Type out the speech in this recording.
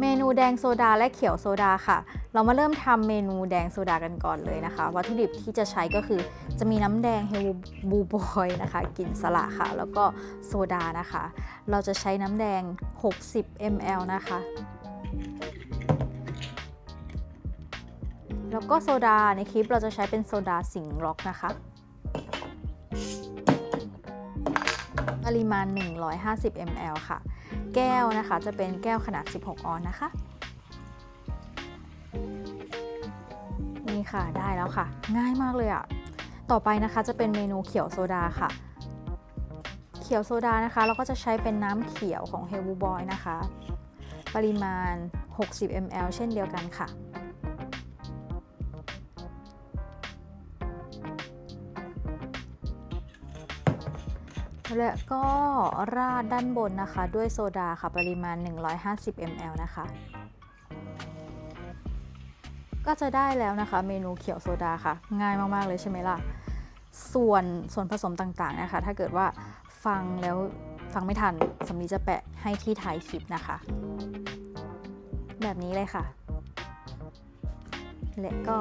เมนูแดงโซดาและเขียวโซดาค่ะ เรามาเริ่มทำเมนูแดงโซดากันก่อนเลยนะคะ วัตถุดิบที่จะใช้ก็คือจะมีน้ำแดงเฮลบูบอยนะคะกลิ่นสละค่ะ แล้วก็โซดานะคะ เราจะใช้น้ำแดง 60 ml นะคะ แล้วก็โซดาในคลิปเราจะใช้เป็นโซดาสิงห์ร็อกนะคะ ปริมาณ 150 ml ค่ะ แก้วนะคะจะเป็นแก้วขนาด 16 ออนซ์นะคะ นี่ค่ะได้แล้วค่ะ ง่ายมากเลยอะ่ะ ต่อไปนะคะจะเป็นเมนูเขียวโซดาค่ะ เขียวโซดานะคะ เราก็จะใช้เป็นน้ำเขียวของ h e l b Boy นะคะ ปริมาณ 60 ml เช่นเดียวกันค่ะ และก็ราดด้านบนนะคะ ด้วยโซดาค่ะปริมาณ 150 ml นะคะ ก็จะได้แล้วนะคะ เมนูเขียวโซดาค่ะ ง่ายมาก ๆ เลยใช่ไหมล่ะ ส่วนส่วนผสมต่างๆนะคะ ถ้าเกิดว่าฟังแล้วฟังไม่ทันสำลีจะแปะให้ที่ท้ายคลิปนะคะ แบบนี้เลยค่ะ และก็